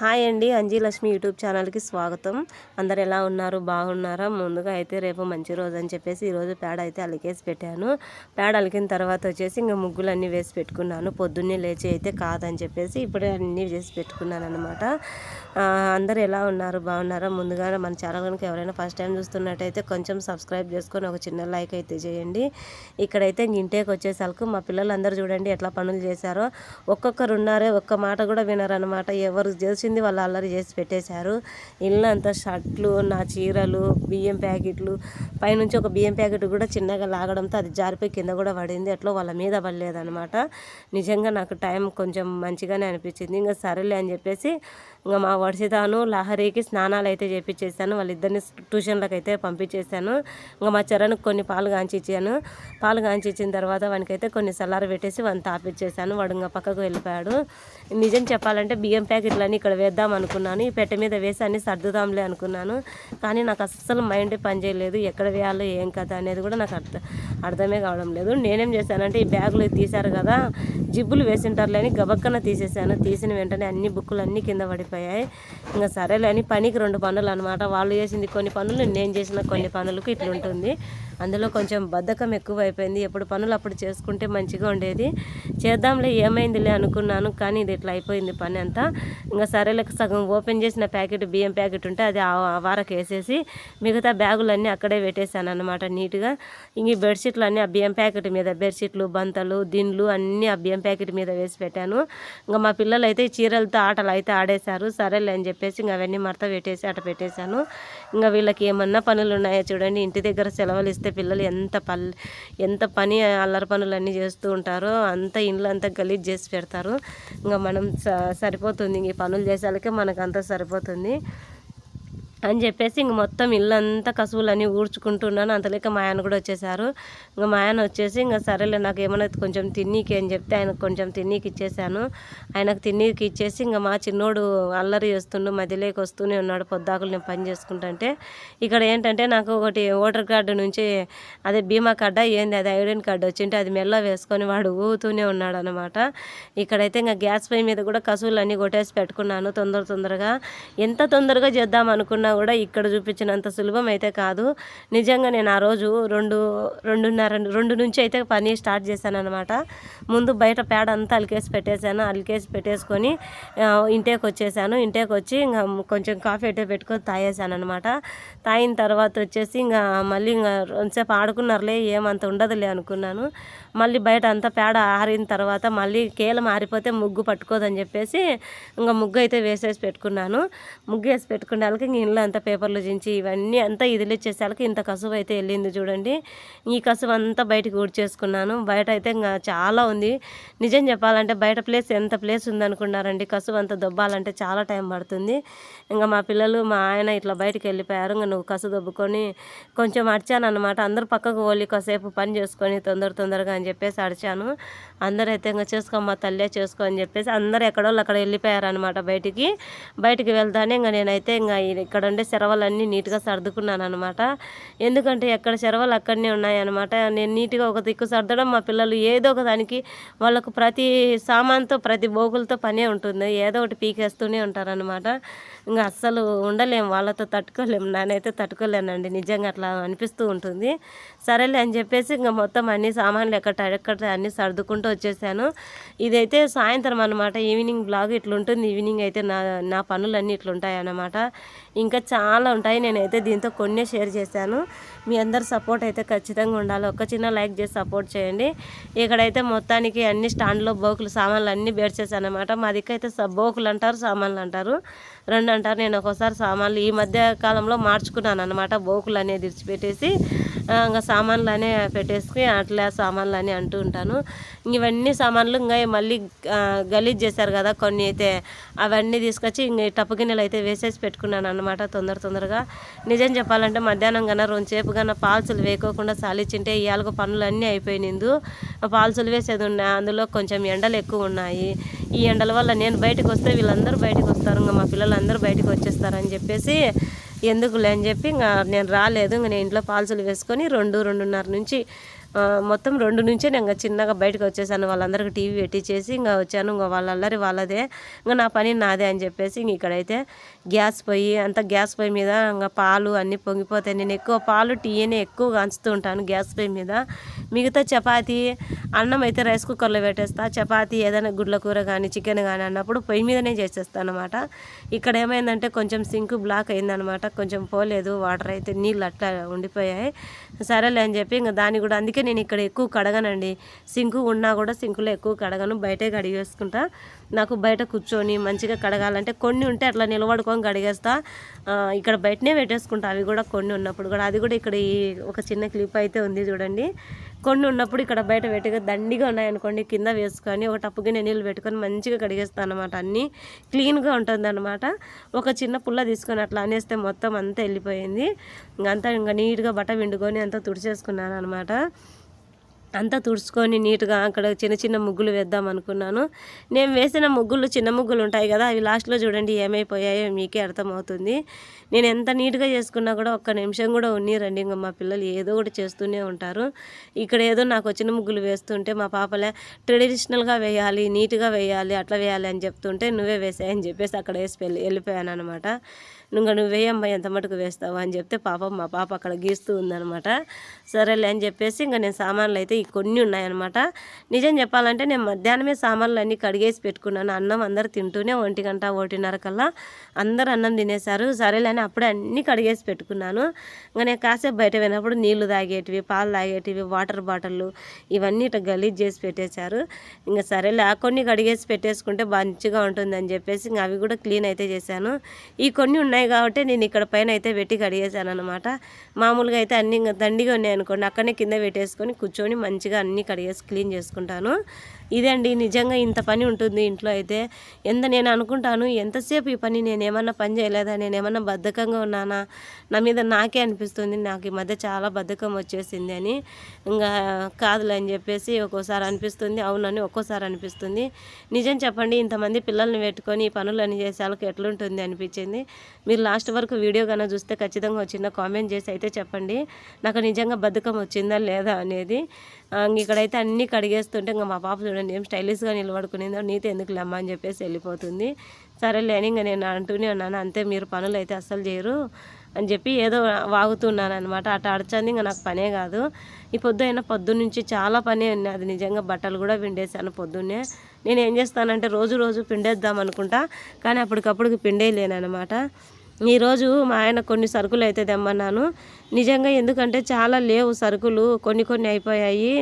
Hi అండి అంజీలక్ష్మి YouTube ఛానల్కి స్వాగతం. అందరు ఎలా ఉన్నారు? బాగున్నారా? ముందుగా అయితే రేపు మంచి రోజు అని చెప్పేసి ఈరోజు పేడ అయితే అలికేసి పెట్టాను. పేడ అలికిన తర్వాత వచ్చేసి ఇంకా ముగ్గులు అన్నీ వేసి పెట్టుకున్నాను. పొద్దున్నే లేచి అయితే కాదని చెప్పేసి ఇప్పుడే అన్నీ చేసి పెట్టుకున్నాను అనమాట అందరు ఎలా ఉన్నారు? బాగున్నారా? ముందుగా మన ఛానల్ కనుక ఎవరైనా ఫస్ట్ టైం చూస్తున్నట్టయితే కొంచెం సబ్స్క్రైబ్ చేసుకొని ఒక చిన్న లైక్ అయితే చేయండి. ఇక్కడైతే ఇంటికి వచ్చేసరికి మా పిల్లలందరూ చూడండి ఎట్లా పనులు చేశారో. ఒక్కొక్కరు ఉన్నారే ఒక్క మాట కూడా వినరనమాట ఎవరు చేసి చేసింది వాళ్ళు అల్లరి చేసి పెట్టేశారు. ఇల్లు అంతా షర్ట్లు నా చీరలు బియ్యం ప్యాకెట్లు. పైనుంచి ఒక బియ్యం ప్యాకెట్ కూడా చిన్నగా లాగడంతో అది జారిపోయి కింద కూడా పడింది. ఎట్లా వాళ్ళ మీద పడలేదనమాట నిజంగా నాకు టైం కొంచెం మంచిగానే అనిపించింది. ఇంకా సరేలే అని చెప్పేసి ఇంకా మా వర్షితాను లహరికి స్నానాలు అయితే చేపించేసాను వాళ్ళిద్దరిని ట్యూషన్లకు అయితే పంపించేశాను ఇంకా మా చరణ్కి కొన్ని పాలు కాంచిచ్చాను పాలు కాంచిచ్చిన తర్వాత వానికైతే కొన్ని సల్లారు పెట్టేసి వాడిని తాపిచ్చేసాను. వాడు ఇంకా పక్కకు వెళ్ళిపోయాడు. నిజం చెప్పాలంటే బియ్యం ప్యాకెట్లన్నీ ఇక్కడ వేద్దాం అనుకున్నాను. ఈ పెట్టె మీద వేసి అన్ని సర్దుదాంలే అనుకున్నాను. కానీ నాకు అస్సలు మైండ్ పనిచేయలేదు. ఎక్కడ వేయాలో ఏం కథ అనేది కూడా నాకు అర్థం అర్థమే కావడం లేదు. నేనేం చేశానంటే ఈ బ్యాగులు తీశారు కదా జిబ్బులు వేసింటారులేని గబక్కన తీసేసాను తీసిన వెంటనే అన్ని బుక్కులు అన్నీ కింద పడిపోయాయి. ఇంకా సరేలే అని పనికి రెండు పనులు అనమాట వాళ్ళు చేసింది కొన్ని పనులు నేను చేసిన కొన్ని పనులకు ఇట్లుంటుంది అందులో కొంచెం బద్ధకం ఎక్కువ అయిపోయింది ఎప్పుడు పనులు అప్పుడు చేసుకుంటే మంచిగా ఉండేది. చేద్దాంలే ఏమైందిలే అనుకున్నాను. కానీ ఇది ఇట్లా అయిపోయింది పని అంతా. ఇంకా సరే సరేలే సగం ఓపెన్ చేసిన ప్యాకెట్ బియ్యం ప్యాకెట్ ఉంటే అది ఆ వారకు వేసేసి మిగతా బ్యాగులన్నీ అక్కడే పెట్టేశాను అనమాట నీట్గా. ఇంక బెడ్షీట్లు అన్నీ ఆ బియ్యం ప్యాకెట్ మీద బెడ్షీట్లు బంతలు దిండ్లు అన్నీ ఆ బియ్యం ప్యాకెట్ మీద వేసి పెట్టాను. ఇంకా మా పిల్లలు అయితే చీరలతో ఆటలు అయితే ఆడేశారు. సరేలే అని చెప్పేసి ఇంకా అవన్నీ మరత పెట్టేసి అట పెట్టేశాను. ఇంకా వీళ్ళకి ఏమన్నా పనులు ఉన్నాయో చూడండి. ఇంటి దగ్గర సెలవులు ఇస్తే పిల్లలు ఎంత పల్ ఎంత పని అల్లరి పనులు అన్నీ చేస్తూ ఉంటారో అంత ఇండ్లు అంతా గలీజ్ చేసి పెడతారు. ఇంకా మనం సరిపోతుంది ఇంక పనులు చేసి చేసేళ్ళకే మనకు అంతా సరిపోతుంది. అని చెప్పేసి ఇంక మొత్తం ఇల్లంతా కసువులన్నీ ఊడ్చుకుంటున్నాను. అంతలేక మా ఆయన కూడా వచ్చేసారు. ఇంకా మా ఆయన వచ్చేసి ఇంకా సరేలే నాకు ఏమైనా కొంచెం తిన్నీకి అని చెప్తే ఆయనకు కొంచెం తిన్నీకి ఇచ్చేసాను. ఆయనకు తిన్నీకి ఇచ్చేసి ఇంకా మా చిన్నోడు అల్లరి చేస్తుండు మధ్యలోకి వస్తూనే ఉన్నాడు. పొద్దాకులు నేను పని చేసుకుంటుంటే ఇక్కడ ఏంటంటే నాకు ఒకటి ఓటర్ కార్డు నుంచి అదే బీమా కార్డా ఏంది అది ఐడెంటి కార్డు వచ్చింటే అది మెల్ల వేసుకొని వాడు ఊగుతూనే ఉన్నాడు అనమాట ఇక్కడైతే ఇంకా గ్యాస్ పై మీద కూడా కసువులు అన్నీ కొట్టేసి పెట్టుకున్నాను తొందర తొందరగా. ఎంత తొందరగా చేద్దాం అనుకున్నా కూడా ఇక్కడ చూపించినంత సులభం అయితే కాదు. నిజంగా నేను ఆ రోజు రెండు రెండున్నర రెండు నుంచి అయితే పని స్టార్ట్ చేశాను అనమాట ముందు బయట పేడ అంతా అలికేసి పెట్టేశాను. అలికేసి పెట్టేసుకొని ఇంటికి వచ్చేసాను. ఇంటికి వచ్చి ఇంకా కొంచెం కాఫీ అయితే పెట్టుకొని తాగేసాను అనమాట తాగిన తర్వాత వచ్చేసి ఇంకా మళ్ళీ ఇంకా కొంతసేపు ఆడుకున్నారులే ఏమంత ఉండదులే అనుకున్నాను. మళ్ళీ బయట అంతా పేడ ఆరిన తర్వాత మళ్ళీ కేలం ఆరిపోతే ముగ్గు పట్టుకోదని చెప్పేసి ఇంకా ముగ్గు అయితే వేసేసి పెట్టుకున్నాను. ముగ్గు వేసి పెట్టుకునే వాళ్ళకి ఇంక ఇంట్లో అంతా పేపర్లు చించి ఇవన్నీ అంతా ఇదిలిచ్చేసరికి ఇంత కసువు అయితే వెళ్ళింది చూడండి. ఈ కసువు అంతా బయటకు ఊడ్చేసుకున్నాను బయట అయితే ఇంకా చాలా ఉంది. నిజం చెప్పాలంటే బయట ప్లేస్ ఎంత ప్లేస్ ఉందనుకున్నారండి. కసువు అంత దొబ్బాలంటే చాలా టైం పడుతుంది. ఇంకా మా పిల్లలు మా ఆయన ఇట్లా బయటకు వెళ్ళిపోయారు. ఇంకా నువ్వు కసు దొబ్బుకొని కొంచెం అడిచాను అనమాట అందరు పక్కకు పోలి కాసేపు పని చేసుకొని తొందర తొందరగా అని చెప్పేసి అడిచాను అందరూ అయితే ఇంకా చేసుకోమ్మా తల్లే చేసుకో అని చెప్పేసి అందరు ఎక్కడోళ్ళు అక్కడ వెళ్ళిపోయారనమాట బయటికి. బయటికి వెళ్తానే ఇంకా నేనైతే ఇంకా ఇక్కడ ఉండే సెరవలన్నీ నీట్గా సర్దుకున్నాను అనమాట ఎందుకంటే ఎక్కడ సెరవలు అక్కడనే ఉన్నాయన్నమాట. నేను నీట్గా ఒక దిక్కు సర్దడం మా పిల్లలు ఏదో ఒక దానికి వాళ్ళకు ప్రతి సామాన్తో ప్రతి బోగులతో పనే ఉంటుంది. ఏదో ఒకటి పీకేస్తూనే ఉంటారనమాట ఇంకా అస్సలు ఉండలేము వాళ్ళతో తట్టుకోలేము నేనైతే తట్టుకోలేనండి. నిజంగా అట్లా అనిపిస్తూ ఉంటుంది. సరేలే అని చెప్పేసి ఇంకా మొత్తం అన్ని సామాన్లు ఎక్కడ ఎక్కడ అన్నీ సర్దుకుంటూ వచ్చేసాను. ఇదైతే సాయంత్రం అనమాట ఈవినింగ్ బ్లాగ్ ఇట్లుంటుంది. ఈవినింగ్ అయితే నా నా పనులన్నీ ఇట్లుంటాయి అన్నమాట ఇంకా చాలా ఉంటాయి. నేనైతే దీంతో కొన్ని షేర్ చేశాను. మీ అందరు సపోర్ట్ అయితే ఖచ్చితంగా ఉండాలి. ఒక చిన్న లైక్ చేసి సపోర్ట్ చేయండి. ఇక్కడైతే మొత్తానికి అన్ని స్టాండ్లో బోకులు సామాన్లు అన్నీ బేర్చేసాను అనమాట మా దిక్కైతే బోకులు అంటారు సామాన్లు అంటారు. రెండు అంటారు. నేను ఒక్కోసారి సామాన్లు ఈ మధ్య కాలంలో మార్చుకున్నాను అనమాట బోకులు అనేది ఇచ్చిపెట్టేసి ఇంకా సామాన్లు అనే పెట్టేసి అట్లా సామాన్లు అని అంటూ ఉంటాను. ఇవన్నీ సామాన్లు ఇంకా మళ్ళీ గలీజ్ చేశారు కదా కొన్ని అయితే. అవన్నీ తీసుకొచ్చి ఇంక టప్పు గిన్నెలు అయితే వేసేసి పెట్టుకున్నాను అనమాట తొందర తొందరగా. నిజం చెప్పాలంటే మధ్యాహ్నం కన్నా రెండుసేపు కన్నా పాల్సులు వేయకోకుండా సాలిచ్చింటే ఇవాళకు పనులు అన్నీ అయిపోయినందు పాల్సులు వేసేది ఉన్నాయి అందులో కొంచెం ఎండలు ఎక్కువ ఉన్నాయి. ఈ ఎండల వల్ల నేను బయటకు వస్తే వీళ్ళందరూ బయటకు వస్తారు ఇంకా మా పిల్లలందరూ బయటకు వచ్చేస్తారని చెప్పేసి ఎందుకులే అని చెప్పి ఇంకా నేను రాలేదు. ఇంకా నేను ఇంట్లో పాల్సులు వేసుకొని రెండు రెండున్నర నుంచి మొత్తం రెండు నుంచే నేను ఇంకా చిన్నగా బయటకు వచ్చేసాను. వాళ్ళందరికీ టీవీ పెట్టించేసి ఇంకా వచ్చాను. ఇంకా వాళ్ళందరి వాళ్ళదే. ఇంకా నా పని నాదే అని చెప్పేసి ఇంక ఇక్కడైతే గ్యాస్ పొయ్యి అంత గ్యాస్ పొయ్యి మీద ఇంకా పాలు అన్నీ పొంగిపోతాయి. నేను ఎక్కువ పాలు టీయనే ఎక్కువ కాంచుతూ ఉంటాను గ్యాస్ పొయ్యి మీద. మిగతా చపాతీ అన్నం అయితే రైస్ కుక్కర్లో పెట్టేస్తా. చపాతి ఏదైనా గుడ్ల కూర కానీ చికెన్ కానీ అన్నప్పుడు పొయ్యి మీదనే చేసేస్తాను అనమాట ఇక్కడ ఏమైందంటే కొంచెం సింక్ బ్లాక్ అయిందనమాట కొంచెం పోలేదు. వాటర్ అయితే నీళ్ళు అట్లా ఉండిపోయాయి. సరేలే అని చెప్పి ఇంకా దాన్ని కూడా అందుకే నేను ఇక్కడ ఎక్కువ కడగనండి. సింకు ఉన్నా కూడా సింకులో ఎక్కువ కడగను. బయటే కడిగేసుకుంటా. నాకు బయట కూర్చొని మంచిగా కడగాలంటే కొన్ని ఉంటే అట్లా నిలబడుకొని కడిగేస్తా. ఇక్కడ బయటనే పెట్టేసుకుంటా. అవి కూడా కొన్ని ఉన్నప్పుడు కూడా. అది కూడా ఇక్కడ ఈ ఒక చిన్న క్లిప్ అయితే ఉంది చూడండి. కొన్ని ఉన్నప్పుడు ఇక్కడ బయట పెట్టుగా దండిగా ఉన్నాయనుకోండి కింద వేసుకొని ఒక టప్పు గిన్నె నీళ్ళు పెట్టుకొని మంచిగా కడిగేస్తాను అనమాట అన్నీ క్లీన్గా ఉంటుంది అనమాట ఒక చిన్న పుల్ల తీసుకొని అట్లా అనేస్తే మొత్తం అంతా వెళ్ళిపోయింది. ఇంకంతా ఇంకా నీట్గా బట్ట విండుకొని అంతా తుడిచేసుకున్నాను అనమాట అంతా తుడుచుకొని నీట్గా అక్కడ చిన్న చిన్న ముగ్గులు వేద్దాం అనుకున్నాను. నేను వేసిన ముగ్గులు చిన్న ముగ్గులు ఉంటాయి కదా అవి లాస్ట్లో చూడండి ఏమైపోయాయో మీకే అర్థమవుతుంది. నేను ఎంత నీట్గా చేసుకున్నా కూడా ఒక్క నిమిషం కూడా ఉన్నీరండి ఇంకా మా పిల్లలు ఏదో ఒకటి చేస్తూనే ఉంటారు. ఇక్కడ ఏదో నాకు వచ్చిన ముగ్గులు వేస్తుంటే మా పాపలే ట్రెడిషనల్గా వేయాలి నీట్గా వేయాలి అట్లా వేయాలి అని చెప్తుంటే నువ్వే వేసాయని చెప్పేసి అక్కడ వేసి వెళ్ళి వెళ్ళిపోయాను అనమాట నువ్వు నువ్వు వేయమ్మా ఎంత మటుకు వేస్తావా? అని చెప్తే పాపం మా పాప అక్కడ గీస్తూ ఉందనమాట సరేలే అని చెప్పేసి ఇంకా నేను సామాన్లు అయితే ఈ కొన్ని ఉన్నాయన్నమాట. నిజం చెప్పాలంటే నేను మధ్యాహ్నమే సామాన్లు అన్నీ కడిగేసి పెట్టుకున్నాను. అన్నం అందరు తింటూనే ఒంటి గంట ఒకటిన్నర కల్లా అందరు అన్నం తినేశారు. సరేలే అని అప్పుడే అన్నీ కడిగేసి పెట్టుకున్నాను. ఇంకా నేను కాసేపు బయట పోయినప్పుడు నీళ్ళు తాగేటివి పాలు తాగేటివి వాటర్ బాటిళ్ళు ఇవన్నీ ఇట్లా గలీజ్ చేసి పెట్టేశారు. ఇంకా సరేలే ఆ కొన్ని కడిగేసి పెట్టేసుకుంటే మంచిగా ఉంటుందని చెప్పేసి ఇంకా అవి కూడా క్లీన్ అయితే చేశాను. ఈ కొన్ని ఉన్నాయి కాబట్టి నేను ఇక్కడ పైన అయితే పెట్టి కడిగేశాను అనమాట మామూలుగా అయితే అన్ని ఇంకా దండిగా ఉన్నాయి అనుకోండి అక్కడనే కింద పెట్టేసుకొని కూర్చొని మంచిగా అన్నీ కడిగేసి క్లీన్ చేసుకుంటాను. ఇదే అండి నిజంగా ఇంత పని ఉంటుంది ఇంట్లో అయితే? ఎంత నేను అనుకుంటాను ఎంతసేపు ఈ పని నేను ఏమన్నా పని చేయలేదా? నేను ఏమన్నా బద్ధకంగా ఉన్నానా? నా మీద నాకే అనిపిస్తుంది నాకు ఈ మధ్య చాలా బద్ధకం వచ్చేసింది అని. ఇంకా కాదులే అని చెప్పేసి ఒక్కోసారి అనిపిస్తుంది అవునని ఒక్కోసారి అనిపిస్తుంది. నిజం చెప్పండి ఇంతమంది పిల్లల్ని పెట్టుకొని ఈ పనులన్నీ చేసే వాళ్ళకి ఎట్లుంటుంది అనిపించింది? మీరు లాస్ట్ వరకు వీడియో కన్నా చూస్తే ఖచ్చితంగా వచ్చిన కామెంట్ చేసి అయితే చెప్పండి. నాకు నిజంగా బద్ధకం వచ్చిందా లేదా అనేది? ఇంక ఇక్కడైతే అన్నీ కడిగేస్తుంటే ఇంకా మా పాప చూడండి ఏం స్టైలిష్గా నిలబడుకునేదో నీతో ఎందుకు లెమ్మ అని చెప్పేసి వెళ్ళిపోతుంది. సరేలే అని ఇంకా నేను అంటూనే ఉన్నాను అంతే మీరు పనులు అయితే అస్సలు చేయరు అని చెప్పి ఏదో వాగుతున్నాను అనమాట అటు అడచంది ఇంకా నాకు పనే కాదు. ఈ పొద్దు అయినా పొద్దున్న చాలా పని ఉన్నది నిజంగా బట్టలు కూడా పిండేశాను పొద్దున్నే. నేను ఏం చేస్తానంటే రోజు రోజు పిండేద్దాం అనుకుంటా కానీ అప్పటికప్పుడు పిండేయలేనమాట ఈరోజు మా ఆయన కొన్ని సరుకులు అయితే తెమ్మన్నాను. నిజంగా ఎందుకంటే చాలా లేవు సరుకులు కొన్ని కొన్ని అయిపోయాయి.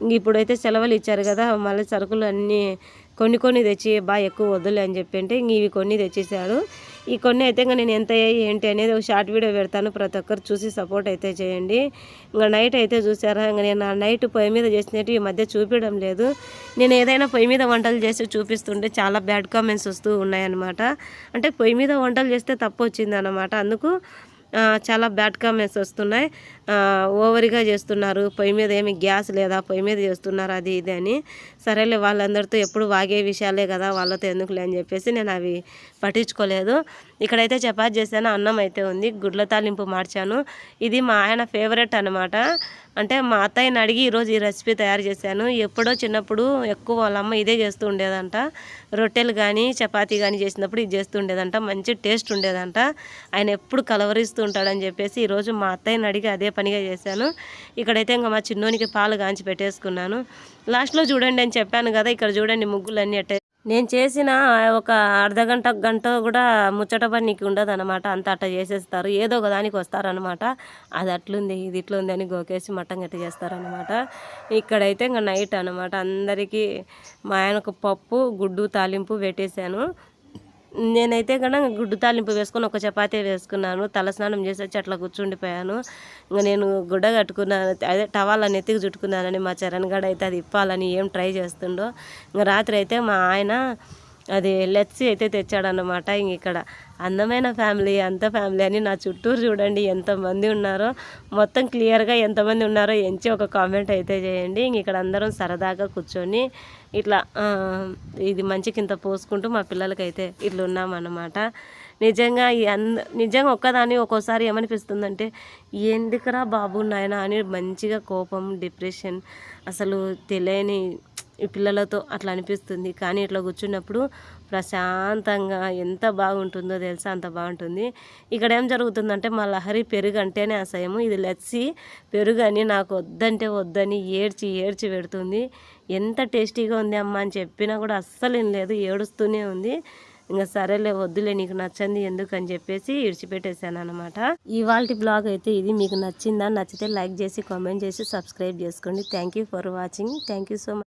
ఇంక ఇప్పుడైతే సెలవులు ఇచ్చారు కదా మళ్ళీ సరుకులు అన్నీ కొన్ని కొన్ని తెచ్చి బాగా ఎక్కువ వద్దులే అని చెప్పి అంటే ఇంక ఇవి కొన్ని తెచ్చేసాడు ఈ కొన్ని అయితే ఇంకా నేను ఎంత అయ్యాయి ఏంటి అనేది ఒక షార్ట్ వీడియో పెడతాను. ప్రతి ఒక్కరు చూసి సపోర్ట్ అయితే చేయండి. ఇంకా నైట్ అయితే చూసారా ఇంకా నేను ఆ నైట్ పొయ్యి మీద చేసినట్టు ఈ మధ్య చూపించడం లేదు. నేను ఏదైనా పొయ్యి మీద వంటలు చేసి చూపిస్తుంటే చాలా బ్యాడ్ కామెంట్స్ వస్తూ ఉన్నాయన్నమాట. అంటే పొయ్యి మీద వంటలు చేస్తే తప్పు వచ్చిందన్నమాట. అందుకు చాలా బ్యాడ్ కామెంట్స్ వస్తున్నాయి. ఓవర్గా చేస్తున్నారు. పొయ్యి మీద ఏమి గ్యాస్ లేదా? పొయ్యి మీద చేస్తున్నారు అది ఇది అని. సరేలే వాళ్ళందరితో ఎప్పుడు వాగే విషయాలే కదా వాళ్ళతో ఎందుకులే అని చెప్పేసి నేను అవి పట్టించుకోలేదు. ఇక్కడైతే చపాతి చేశాను అన్నం అయితే ఉంది గుడ్ల తాలింపు మార్చాను. ఇది మా ఆయన ఫేవరెట్ అనమాట అంటే మా అత్తయ్యని అడిగి ఈరోజు ఈ రెసిపీ తయారు చేశాను. ఎప్పుడో చిన్నప్పుడు ఎక్కువ వాళ్ళ అమ్మ ఇదే చేస్తూ ఉండేదంట. రొట్టెలు కానీ చపాతీ కానీ చేసినప్పుడు ఇది చేస్తూ ఉండేదంట. మంచి టేస్ట్ ఉండేదంట. ఆయన ఎప్పుడు కలవరిస్తూ ఉంటాడని చెప్పేసి ఈరోజు మా అత్తయ్యని అడిగి అదే పనిగా చేశాను. ఇక్కడైతే ఇంకా మా చిన్నోనికి పాలు కాంచి పెట్టేసుకున్నాను. లాస్ట్లో చూడండి అని చెప్పాను కదా ఇక్కడ చూడండి ముగ్గులన్నీ అట్టే. నేను చేసిన ఒక అర్ధ గంట గంట కూడా ముచ్చట పని నీకు ఉండదు అనమాట అంత అట్ట చేసేస్తారు. ఏదో ఒక దానికి వస్తారనమాట అది అట్లుంది ఇది ఇట్లుంది అని గోకేసి మట్టం గట్టి చేస్తారనమాట ఇక్కడైతే ఇంకా నైట్ అనమాట అందరికీ మా ఆయనకు పప్పు గుడ్డు తాలింపు పెట్టేశాను నేనైతే కనుక గుడ్డు తాలింపు వేసుకొని ఒక చపాతీ వేసుకున్నాను. తలస్నానం చేసి వచ్చి అట్లా కూర్చుండిపోయాను. ఇంకా నేను గుడ్డ కట్టుకున్నాను. అదే టవాల ఎత్తికి చుట్టుకున్నానని మా చరణ్ గడ అయితే అది ఇప్పాలని ఏం ట్రై చేస్తుండో. ఇంకా రాత్రి అయితే మా ఆయన అది లెచ్చి అయితే తెచ్చాడనమాట ఇంక ఇక్కడ అందమైన ఫ్యామిలీ అంత ఫ్యామిలీ అని నా చుట్టూరు చూడండి ఎంతమంది ఉన్నారో. మొత్తం క్లియర్గా ఎంతమంది ఉన్నారో ఎంచి ఒక కామెంట్ అయితే చేయండి. ఇంక ఇక్కడ అందరం సరదాగా కూర్చొని ఇట్లా ఇది మంచి కింద పోసుకుంటూ మా పిల్లలకైతే ఇట్లా ఉన్నామన్నమాట. నిజంగా ఈ అంద నిజంగా ఒక్కదాన్ని ఒక్కోసారి ఏమనిపిస్తుందంటే ఎందుకురా బాబు నాయన అని మంచిగా కోపం డిప్రెషన్ అసలు తెలియని ఈ పిల్లలతో అట్లా అనిపిస్తుంది. కానీ ఇట్లా కూర్చున్నప్పుడు ప్రశాంతంగా ఎంత బాగుంటుందో తెలుసా? అంత బాగుంటుంది. ఇక్కడ ఏం జరుగుతుందంటే మా లహరి పెరుగు అంటేనే అసహ్యము. ఇది లెచ్చి పెరుగు అని నాకు వద్దంటే వద్దని ఏడ్చి ఏడ్చి పెడుతుంది. ఎంత టేస్టీగా ఉంది అమ్మ అని చెప్పినా కూడా అస్సలు ఏం లేదు. ఏడుస్తూనే ఉంది. ఇంకా సరేలే వద్దులే నీకు నచ్చింది ఎందుకు అని చెప్పేసి ఇడిచిపెట్టేశాను అనమాట ఇవాళ బ్లాగ్ అయితే ఇది. మీకు నచ్చిందా? నచ్చితే లైక్ చేసి కామెంట్ చేసి సబ్స్క్రైబ్ చేసుకోండి. Thank you for watching. Thank you so much